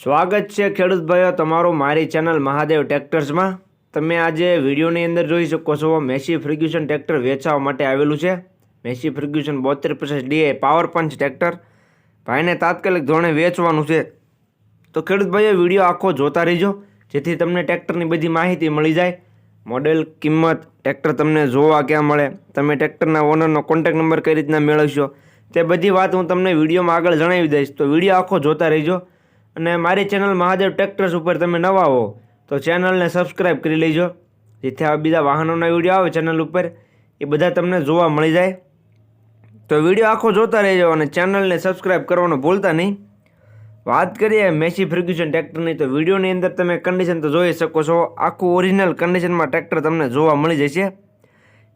સ્વાગત છે ખેડૂત ભાઈઓ તમારું મારી ચેનલ મહાદેવ ટ્રેક્ટર્સમાં. તમે આજે વિડીયોની અંદર જોઈ શકો છો, મેસી ફ્રિગ્યુશન ટ્રેક્ટર વેચવા માટે આવેલું છે. મેસી ફ્રિગ્યુશન બોતેર પચાસ ડીએ પાવર પંચ ટ્રેક્ટર. ભાઈને તાત્કાલિક ધોરણે વેચવાનું છે. તો ખેડૂત ભાઈઓ, વીડિયો આખો જોતા રહીજો, જેથી તમને ટ્રેક્ટરની બધી માહિતી મળી જાય. મોડેલ કિંમત ટ્રેક્ટર તમને જોવા ક્યાં મળે, તમે ટ્રેક્ટરના ઓનરનો કોન્ટેક નંબર કઈ રીતના મેળવશો, તે બધી વાત હું તમને વિડીયોમાં આગળ જણાવી દઈશ. તો વીડિયો આખો જોતા રહીજો. અને મારી ચેનલ મહાદેવ ટ્રેક્ટર્સ ઉપર તમે નવા હો, તો ચેનલને સબસ્ક્રાઈબ કરી લેજો. જેથી આ બીજા વાહનોના વીડિયો આવે ચેનલ ઉપર, એ બધા તમને જોવા મળી જાય. તો વીડિયો આખો જોતા રહેજો અને ચેનલને સબસ્ક્રાઈબ કરવાનું ભૂલતા નહીં. વાત કરીએ મેસી ફ્રિગ્યુશન ટ્રેક્ટરની તો વિડીયોની અંદર તમે કન્ડિશન તો જોઈ શકો છો. આખું ઓરિજિનલ કન્ડિશનમાં ટ્રેક્ટર તમને જોવા મળી જશે.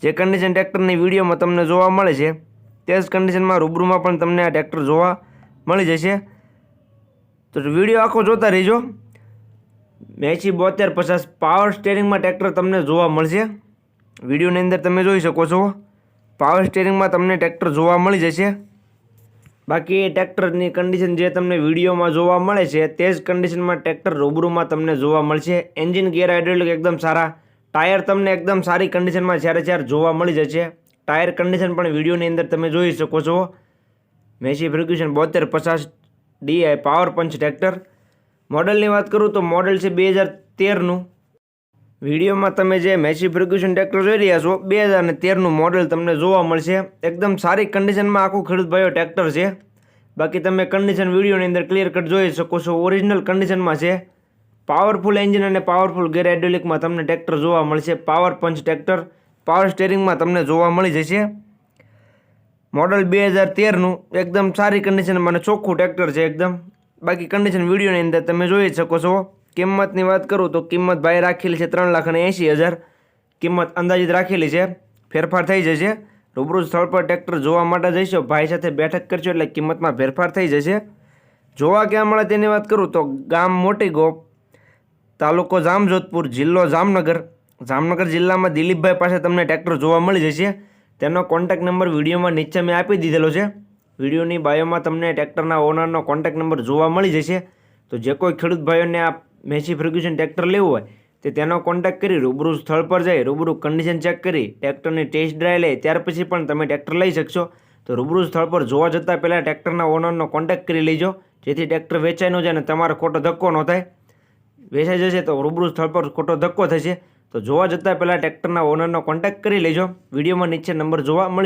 જે કન્ડિશન ટ્રેક્ટરની વિડીયોમાં તમને જોવા મળે છે, તે જ કન્ડિશનમાં રૂબરૂમાં પણ તમને આ ટ્રેક્ટર જોવા મળી જશે. તો વીડિયો આખો જોતા રહીજો. મેચી બોતેર પચાસ પાવર સ્ટેરિંગમાં ટ્રેક્ટર તમને જોવા મળશે. વિડીયોની અંદર તમે જોઈ શકો છો. પાવર સ્ટેરિંગમાં તમને ટ્રેક્ટર જોવા મળી જશે. બાકી એ ટ્રેક્ટરની કન્ડિશન જે તમને વિડીયોમાં જોવા મળે છે, તે જ કન્ડિશનમાં ટ્રેક્ટર રૂબરૂમાં તમને જોવા મળશે. એન્જિન ગેર હાઇડ્રોલિક એકદમ સારા. ટાયર તમને એકદમ સારી કન્ડિશનમાં જ્યારે જ્યારે જોવા મળી જશે. ટાયર કન્ડિશન પણ વિડીયોની અંદર તમે જોઈ શકો છો. મેસી ફ્રિક્યુશન બોતેર પચાસ ડીઆઈ પાવર પંચ ટ્રેક્ટર. મોડલની વાત કરું તો મોડલ છે બે હજાર તેરનું. વિડીયોમાં તમે જે મેસી ફ્રિગ્યુશન ટ્રેક્ટર જોઈ રહ્યા છો, બે હજાર તેરનું મોડલ તમને જોવા મળશે. એકદમ સારી કન્ડિશનમાં આખું ખેડૂત ભાઈઓ ટ્રેક્ટર છે. બાકી તમે કન્ડિશન વિડીયોની અંદર ક્લિયર કટ જોઈ શકો છો ઓરિજિનલ કન્ડિશનમાં છે. પાવરફુલ એન્જિન અને પાવરફુલ ગેર હાઇડ્રોલિકમાં તમને ટ્રેક્ટર જોવા મળશે. પાવર પંચ ટ્રેક્ટર પાવર સ્ટેરિંગમાં તમને જોવા મળી જશે. મોડલ બે હજાર તેરનું એકદમ સારી કન્ડિશનમાં અને ચોખ્ખું ટ્રેક્ટર છે એકદમ. બાકી કન્ડિશન વિડીયોની અંદર તમે જોઈ શકો છો. કિંમતની વાત કરું તો કિંમત ભાઈ રાખેલી છે ત્રણ લાખ અને એંશી હજાર. કિંમત અંદાજિત રાખેલી છે. ફેરફાર થઈ જશે. રૂબરૂ સ્થળ પર ટ્રેક્ટર જોવા માટે જઈશો, ભાઈ સાથે બેઠક કરશો એટલે કિંમતમાં ફેરફાર થઈ જશે. જોવા ક્યાં મળે તેની વાત કરું તો ગામ મોટી ગોપ તાલુકો જામજોધપુર, જિલ્લો જામનગર. જામનગર જિલ્લામાં દિલીપભાઈ પાસે તમને ટ્રેક્ટર જોવા મળી જશે. તેનો કોન્ટેક નંબર વિડીયોમાં નીચે મેં આપી દીધેલો છે. વિડીયોની બાયોમાં તમને ટ્રેક્ટરના ઓનરનો કોન્ટેક નંબર જોવા મળી જશે. તો જે કોઈ ખેડૂત ભાઈઓને આ મેસી ફ્રિગ્યુશન ટ્રેક્ટર લેવું હોય, તે તેનો કોન્ટેક કરી રૂબરૂ સ્થળ પર જઈ રૂબરૂ કન્ડિશન ચેક કરી ટ્રેક્ટરની ટેસ્ટ ડ્રાઈવ લે, ત્યાર પછી પણ તમે ટ્રેક્ટર લઈ શકશો. તો રૂબરૂ સ્થળ પર જોવા જતાં પહેલાં ટ્રેક્ટરના ઓનરનો કોન્ટેક કરી લેજો. જેથી ટ્રેક્ટર વેચાઈ ન જાય અને તમારો ખોટો ધક્કો ન થાય. વેચાઈ જશે તો રૂબરૂ સ્થળ પર ખોટો ધક્કો થશે. તો જોવા જતાં પહેલાં ટ્રેક્ટરના ઓનરનો કોન્ટેક્ટ કરી લેજો. વિડીયોમાં નીચે નંબર જોવા મળી